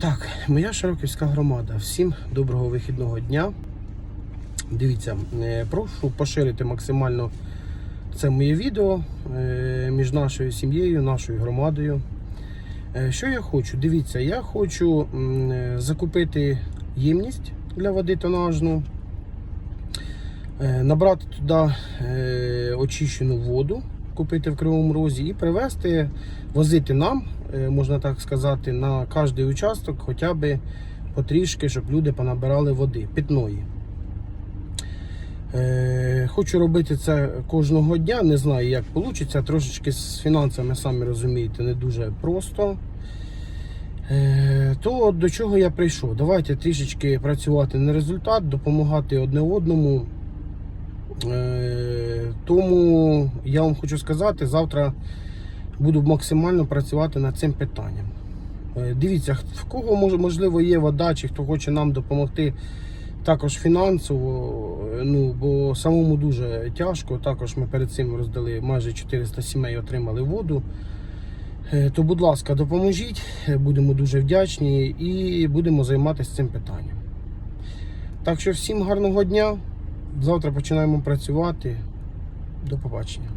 Так, моя Широківська громада. Всім доброго вихідного дня. Дивіться, е, прошу поширити максимально це моє відео е, між нашою сім'єю, нашою громадою. Е, Що я хочу? Дивіться, я хочу закупити ємність для води тонажну, набрати туди очищену воду, купити в Кривому Розі і привезти, возити нам, е, можна так сказати, на кожний участок хоча б потрішки, щоб люди понабирали води питної. Е, Хочу робити це кожного дня. Не знаю, як вийде. Трошечки з фінансами, самі розумієте, не дуже просто. Е, То до чого я прийшов? Давайте трішечки працювати на результат, допомагати одне одному. Тому я вам хочу сказати, завтра буду максимально працювати над цим питанням. Е, Дивіться, в кого можливо є вода, чи хто хоче нам допомогти також фінансово, е, ну бо самому дуже тяжко. Також ми перед цим роздали майже 400 сімей, отримали воду. Е, То, будь ласка, допоможіть, будемо дуже вдячні і будемо займатися цим питанням. Так що всім гарного дня. Завтра починаємо працювати. До побачення.